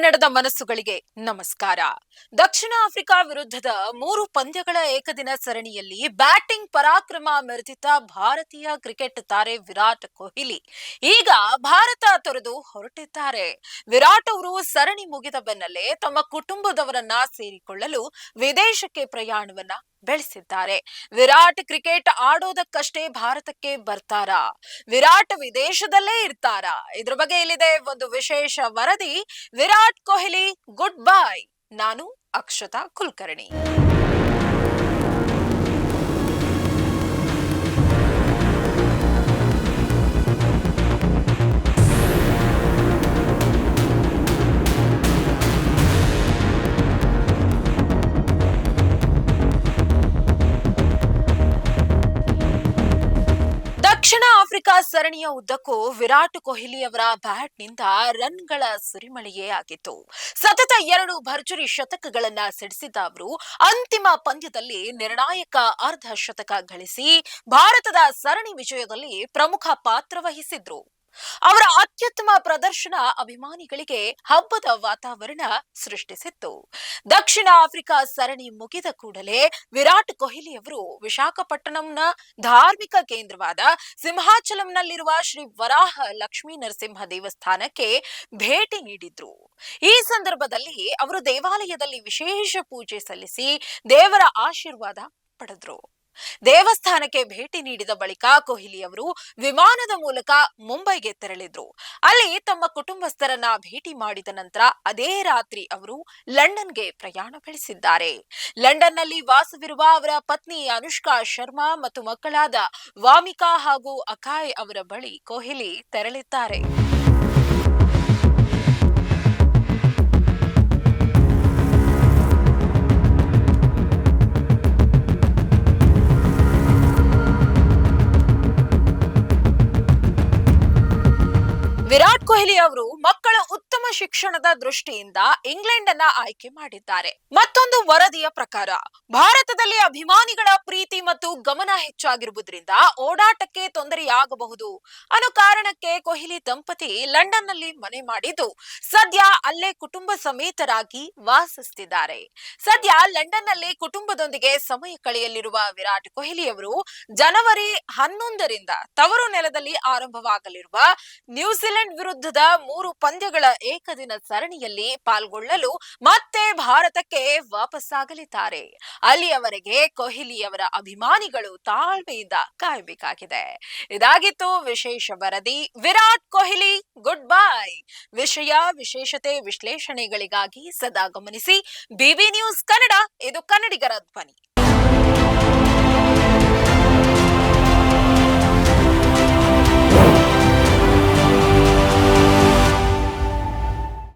ಕನ್ನಡದ ಮನಸ್ಸುಗಳಿಗೆ ನಮಸ್ಕಾರ. ದಕ್ಷಿಣ ಆಫ್ರಿಕಾ ವಿರುದ್ಧದ ಮೂರು ಪಂದ್ಯಗಳ ಏಕದಿನ ಸರಣಿಯಲ್ಲಿ ಬ್ಯಾಟಿಂಗ್ ಪರಾಕ್ರಮ ಮೆರೆದಿದ್ದ ಭಾರತೀಯ ಕ್ರಿಕೆಟ್ ತಾರೆ ವಿರಾಟ್ ಕೊಹ್ಲಿ. ಈಗ ಭಾರತ ತೊರೆದು ಹೊರಟಿದ್ದಾರೆ. ವಿರಾಟ್ ಅವರು ಸರಣಿ ಮುಗಿದ ಬೆನ್ನಲ್ಲೇ ತಮ್ಮ ಕುಟುಂಬದವರನ್ನ ಸೇರಿಕೊಳ್ಳಲು ವಿದೇಶಕ್ಕೆ ಪ್ರಯಾಣವನ್ನ ಬೆಳೆಸಿದ್ದಾರೆ. ವಿರಾಟ್ ಕ್ರಿಕೆಟ್ ಆಡೋದಕ್ಕಷ್ಟೇ ಭಾರತಕ್ಕೆ ಬರ್ತಾರಾ? ವಿರಾಟ್ ವಿದೇಶದಲ್ಲೇ ಇರ್ತಾರಾ? ಇದ್ರ ಬಗ್ಗೆ ಇಲ್ಲಿದೆ ಒಂದು ವಿಶೇಷ ವರದಿ. ವಿರಾಟ್ ಕೊಹ್ಲಿ ಗುಡ್ ಬೈ ನಾನು ಅಕ್ಷತಾ ಕುಲಕರ್ಣಿ. ದಕ್ಷಿಣ ಆಫ್ರಿಕಾ ಸರಣಿಯ ಉದ್ದಕ್ಕೂ ವಿರಾಟ್ ಕೊಹ್ಲಿ ಅವರ ಬ್ಯಾಟ್ನಿಂದ ರನ್ಗಳ ಸುರಿಮಳೆಯೇ ಆಗಿತ್ತು. ಸತತ ಎರಡು ಭರ್ಜರಿ ಶತಕಗಳನ್ನ ಸಿಡಿಸಿದ್ದ ಅವರು ಅಂತಿಮ ಪಂದ್ಯದಲ್ಲಿ ನಿರ್ಣಾಯಕ ಅರ್ಧ ಶತಕ ಗಳಿಸಿ ಭಾರತದ ಸರಣಿ ವಿಜಯದಲ್ಲಿ ಪ್ರಮುಖ ಪಾತ್ರ ವಹಿಸಿದ್ರು. ಅವರ ಅತ್ಯುತ್ತಮ ಪ್ರದರ್ಶನ ಅಭಿಮಾನಿಗಳಿಗೆ ಹಬ್ಬದ ವಾತಾವರಣ ಸೃಷ್ಟಿಸಿತ್ತು. ದಕ್ಷಿಣ ಆಫ್ರಿಕಾ ಸರಣಿ ಮುಗಿದ ಕೂಡಲೇ ವಿರಾಟ್ ಕೊಹ್ಲಿ ಅವರು ವಿಶಾಖಪಟ್ಟಣಂನ ಧಾರ್ಮಿಕ ಕೇಂದ್ರವಾದ ಸಿಂಹಾಚಲಂನಲ್ಲಿರುವ ಶ್ರೀ ವರಾಹ ಲಕ್ಷ್ಮೀ ನರಸಿಂಹ ದೇವಸ್ಥಾನಕ್ಕೆ ಭೇಟಿ ನೀಡಿದ್ರು. ಈ ಸಂದರ್ಭದಲ್ಲಿ ಅವರು ದೇವಾಲಯದಲ್ಲಿ ವಿಶೇಷ ಪೂಜೆ ಸಲ್ಲಿಸಿ ದೇವರ ಆಶೀರ್ವಾದ ಪಡೆದ್ರು. ದೇವಸ್ಥಾನಕ್ಕೆ ಭೇಟಿ ನೀಡಿದ ಬಳಿಕ ಕೊಹ್ಲಿ ಅವರು ವಿಮಾನದ ಮೂಲಕ ಮುಂಬೈಗೆ ತೆರಳಿದ್ರು. ಅಲ್ಲಿ ತಮ್ಮ ಕುಟುಂಬಸ್ಥರನ್ನ ಭೇಟಿ ಮಾಡಿದ ನಂತರ ಅದೇ ರಾತ್ರಿ ಅವರು ಲಂಡನ್ಗೆ ಪ್ರಯಾಣ ಬೆಳೆಸಿದ್ದಾರೆ. ಲಂಡನ್ನಲ್ಲಿ ವಾಸವಿರುವ ಅವರ ಪತ್ನಿ ಅನುಷ್ಕಾ ಶರ್ಮಾ ಮತ್ತು ಮಕ್ಕಳಾದ ವಾಮಿಕಾ ಹಾಗೂ ಅಕಾಯ್ ಅವರ ಬಳಿ ಕೊಹ್ಲಿ ತೆರಳಿದ್ದಾರೆ. ವಿರಾಟ್ ಕೊಹ್ಲಿ ಅವರು ಮಕ್ಕಳ ಉತ್ತಮ ಶಿಕ್ಷಣದ ದೃಷ್ಟಿಯಿಂದ ಇಂಗ್ಲೆಂಡ್ ಅನ್ನ ಆಯ್ಕೆ ಮಾಡಿದ್ದಾರೆ. ಮತ್ತೊಂದು ವರದಿಯ ಪ್ರಕಾರ, ಭಾರತದಲ್ಲಿ ಅಭಿಮಾನಿಗಳ ಪ್ರೀತಿ ಮತ್ತು ಗಮನ ಹೆಚ್ಚಾಗಿರುವುದರಿಂದ ಓಡಾಟಕ್ಕೆ ತೊಂದರೆಯಾಗಬಹುದು. ಅನ್ನೋ ಕಾರಣಕ್ಕೆ ಕೊಹ್ಲಿ ದಂಪತಿ ಲಂಡನ್ನಲ್ಲಿ ಮನೆ ಮಾಡಿದ್ದು, ಸದ್ಯ ಅಲ್ಲೇ ಕುಟುಂಬ ಸಮೇತರಾಗಿ ವಾಸಿಸುತ್ತಿದ್ದಾರೆ ಸದ್ಯ ಲಂಡನ್ನಲ್ಲಿ ಕುಟುಂಬದೊಂದಿಗೆ ಸಮಯ ಕಳೆಯಲಿರುವ ವಿರಾಟ್ ಕೊಹ್ಲಿ ಅವರು ಜನವರಿ ಹನ್ನೊಂದರಿಂದ ತವರು ನೆಲದಲ್ಲಿ ಆರಂಭವಾಗಲಿರುವ ನ್ಯೂಜಿಲೆಂಡ್ ವಿರುದ್ಧದ ಮೂರು ಪಂದ್ಯಗಳ ಏಕದಿನ ಸರಣಿಯಲ್ಲಿ ಪಾಲ್ಗೊಳ್ಳಲು ಮತ್ತೆ ಭಾರತಕ್ಕೆ ವಾಪಸ್ಸಾಗಲಿದ್ದಾರೆ. ಅಲ್ಲಿಯವರೆಗೆ ಕೊಹ್ಲಿ ಅವರ ಅಭಿಮಾನಿಗಳು ತಾಳ್ಮೆಯಿಂದ ಕಾಯಬೇಕಾಗಿದೆ. ಇದಾಗಿತ್ತು ವಿಶೇಷ ವರದಿ, ವಿರಾಟ್ ಕೊಹ್ಲಿ, ಗುಡ್ ಬೈ. ವಿಷಯ, ವಿಶೇಷತೆ, ವಿಶ್ಲೇಷಣೆಗಳಿಗಾಗಿ ಸದಾ ಗಮನಿಸಿ ಬಿಬಿ ನ್ಯೂಸ್ ಕನ್ನಡ, ಇದು ಕನ್ನಡಿಗರ ಧ್ವನಿ.